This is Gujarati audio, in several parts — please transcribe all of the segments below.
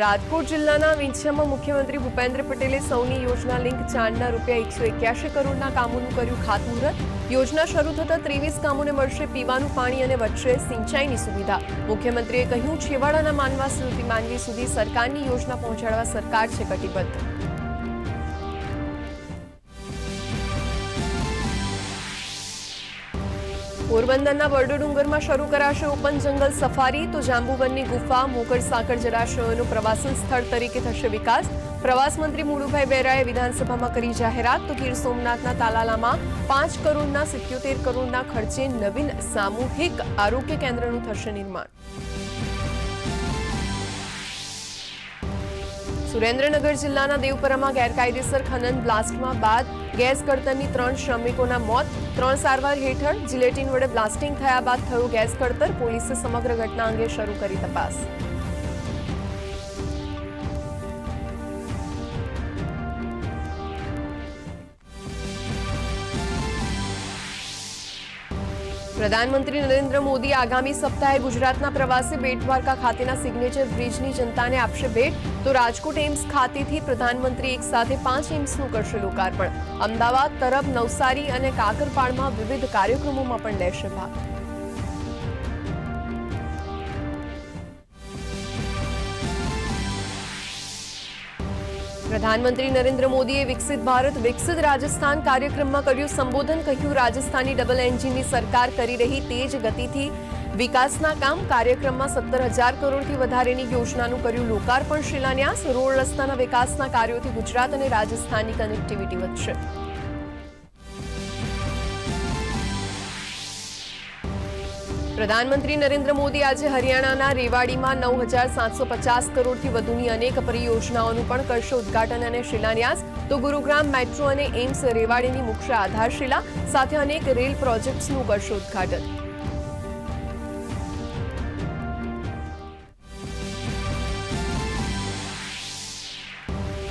રાજકોટ જિલ્લાના વિંછિયામાં મુખ્યમંત્રી ભૂપેન્દ્ર પટેલે સૌની યોજના લિંક ચાંદના રૂપિયા એકસો એક્યાસી કરોડના કામોનું કર્યું ખાતમુહૂર્ત. યોજના શરૂ થતાં ત્રેવીસ ગામોને મળશે પીવાનું પાણી અને વચ્ચે સિંચાઈની સુવિધા. મુખ્યમંત્રીએ કહ્યું, છેવાડાના માનવા સુધી માનવી સુધી સરકારની યોજના પહોંચાડવા સરકાર છે કટિબદ્ધ. પોરબંદરના બરડો ડુંગરમાં શરૂ કરાશે ઓપન જંગલ સફારી. તો જાંબુવનની ગુફા મોકળ સાંકળ જળાશયોનું પ્રવાસન સ્થળ તરીકે થશે વિકાસ. પ્રવાસ મંત્રી મુળુભાઈ બેરાએ વિધાનસભામાં કરી જાહેરાત. તો ગીર સોમનાથના તાલાલામાં પાંચ કરોડના સિત્યોતેર કરોડના ખર્ચે નવીન સામૂહિક આરોગ્ય કેન્દ્રનું થશે નિર્માણ. સુરેન્દ્રનગર જિલ્લાના દેવપરામાં ગેરકાયદેસર ખનન બ્લાસ્ટમાં બાદ ગેસ કડતરની ત્રણ શ્રમિકોના મોત, ત્રણ સારવાર હેઠળ જિલેટીન વડે બ્લાસ્ટિંગ થયા બાદ થયું ગેસ કડતર, પોલીસે સમગ્ર ઘટના અંગે શરૂ કરી તપાસ. પ્રધાનમંત્રી નરેન્દ્ર મોદી આગામી સપ્તાહે ગુજરાતના પ્રવાસે બેટ દ્વારકા ખાતેના સિગ્નેચર બ્રિજની જનતાને આપશે ભેટ. તો રાજકોટ એમ્સ ખાતેથી પ્રધાનમંત્રી એક સાથે પાંચ એમ્સનું કરશે લોકાર્પણ. અમદાવાદ, તરફ નવસારી અને કાકરપાડમાં વિવિધ કાર્યક્રમોમાં પણ લેશે ભાગ. પ્રધાનમંત્રી નરેન્દ્ર મોદીએ વિકસિત ભારત, વિકસિત રાજસ્થાન કાર્યક્રમમાં કર્યું સંબોધન, કહ્યું રાજસ્થાની ડબલ એન્જિનની સરકાર કરી રહી તેજ ગતિથી વિકાસના કામ, કાર્યક્રમમાં સત્તર હજાર કરોડથી વધારેની યોજનાનું કર્યું લોકાર્પણ, શિલાન્યાસ, રોડ રસ્તાના વિકાસના કાર્યોથી ગુજરાત અને રાજસ્થાનની કનેક્ટિવિટી વધશે. પ્રધાનમંત્રી નરેન્દ્ર મોદી આજે હરિયાણાના રેવાડીમાં નવ હજાર સાતસો પચાસ કરોડથી વધુની અનેક પરિયોજનાઓનું પણ કરશે ઉદ્ઘાટન અને શિલાન્યાસ. તો ગુરુગ્રામ મેટ્રો અને એમ્સ રેવાડીની મુખ્ય આધારશિલા સાથે અનેક રેલ પ્રોજેક્ટ્સનું કરશે ઉદ્ઘાટન.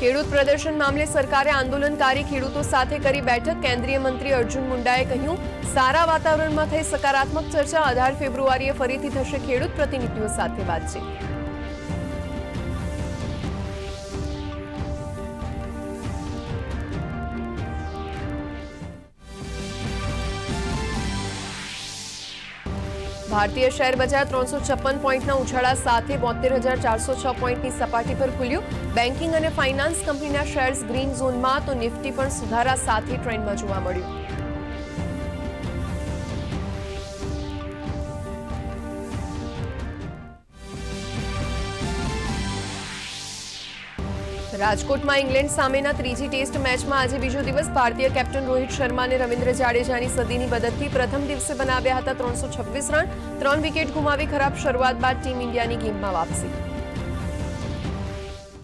ખેડૂત પ્રદર્શન મામલે સરકારે આંદોલનકારી ખેડૂતો સાથે કરી બેઠક. કેન્દ્રીય મંત્રી અર્જુન મુંડાએ કહ્યું, સારા વાતાવરણમાં થઈ સકારાત્મક ચર્ચા અઢાર ફેબ્રુઆરીએ ફરીથી થશે ખેડૂત પ્રતિનિધિઓ સાથે વાતચીત. ભારતીય શેર બજાર ત્રણસો છપ્પન પોઈન્ટના ઉછાળા સાથે બોતેર હજાર ચારસો છ પોઈન્ટની સપાટી પર ખુલ્યું. બેન્કિંગ અને ફાઇનાન્સ કંપનીના શેર્સ ગ્રીન ઝોનમાં તો નિફ્ટી પણ સુધારા સાથે ટ્રેન્ડમાં જોવા મળ્યું. રાજકોટમાં ઇંગ્લેન્ડ સામેના ત્રીજી ટેસ્ટ મેચમાં આજે બીજો દિવસ ભારતીય કેપ્ટન રોહિત શર્મા અને રવિન્દ્ર જાડેજાની સદીની મદદથી પ્રથમ દિવસે બનાવ્યા હતા ત્રણસો રન, ત્રણ વિકેટ ગુમાવી ખરાબ શરૂઆત બાદ ટીમ ઇન્ડિયાની ગેમમાં વાપસી.